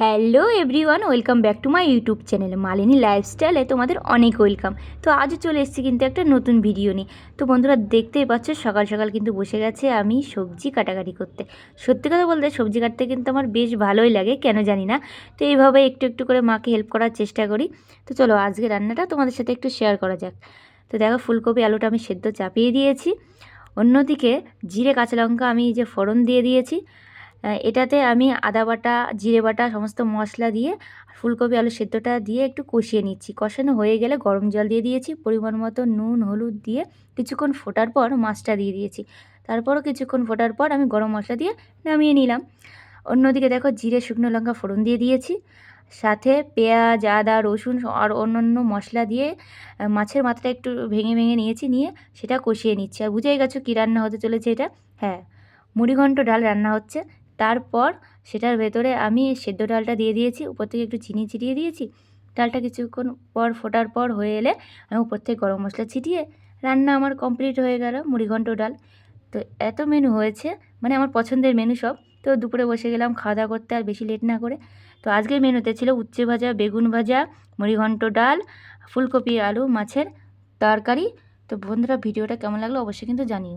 Hello everyone, welcome back to my YouTube channel Malini লাইফস্টাইলে তোমাদের অনেক ওয়েলকাম। তো আজও চলে এসেছি কিন্তু একটা নতুন ভিডিও নিয়ে। তো বন্ধুরা দেখতেই পাচ্ছ, সকাল সকাল কিন্তু বসে গেছে আমি সবজি কাটাকাটি করতে। সত্যি কথা বলতে সবজি কাটতে কিন্তু আমার বেশ ভালোই লাগে, কেন জানি না। তো এইভাবে একটু একটু করে মাকে হেল্প করার চেষ্টা করি। তো চলো আজকে রান্নাটা তোমাদের সাথে একটু শেয়ার করা যাক। তো দেখো ফুলকপি আলুটা আমি সেদ্ধ চাপিয়ে দিয়েছি। অন্যদিকে জিরে কাঁচা লঙ্কা আমি যে ফোড়ন দিয়ে দিয়েছি। এটাতে আমি আদা বাটা, জিরে বাটা, সমস্ত মশলা দিয়ে ফুলকপি, আলু সেদ্ধটা দিয়ে একটু কষিয়ে নিচ্ছি। কষানো হয়ে গেলে গরম জল দিয়ে দিয়েছি, পরিমাণ মতো নুন, হলুদ দিয়ে কিছুক্ষণ ফোটার পর মাছটা দিয়ে দিয়েছি। তারপরও কিছুক্ষণ ফোটার পর আমি গরম মশলা দিয়ে নামিয়ে নিলাম। অন্যদিকে দেখো জিরে, শুকনো লঙ্কা ফোড়ন দিয়ে দিয়েছি। সাথে পেঁয়াজ, আদা, রসুন আর অন্যান্য মশলা দিয়ে মাছের মাথাটা একটু ভেঙে ভেঙে নিয়েছি, নিয়ে সেটা কষিয়ে নিচ্ছি। আর বুঝেই গেছো কী রান্না হতে চলেছে এটা? হ্যাঁ মুড়িঘণ্ট ডাল রান্না হচ্ছে। তারপর সেটার ভেতরে আমি সেদ্ধ ডালটা দিয়ে দিয়েছি, উপর থেকে একটু চিনি ছিটিয়ে দিয়েছি। ডালটা কিছুক্ষণ পর ফোটার পর হয়ে এলে আমি উপর থেকে গরম মশলা ছিটিয়ে রান্না আমার কমপ্লিট হয়ে গেল মুড়িঘণ্ট ডাল। তো এত মেনু হয়েছে মানে আমার পছন্দের মেনু সব। তো দুপুরে বসে গেলাম, খাওয়া দাওয়া করতে আর বেশি লেট না করে। তো আজকের মেনুতে ছিল উচ্ছে ভাজা, বেগুন ভাজা, মুড়িঘণ্ট ডাল, ফুলকপি, আলু, মাছের তরকারি। তো বন্ধুরা, ভিডিওটা কেমন লাগল অবশ্যই কিন্তু জানিও।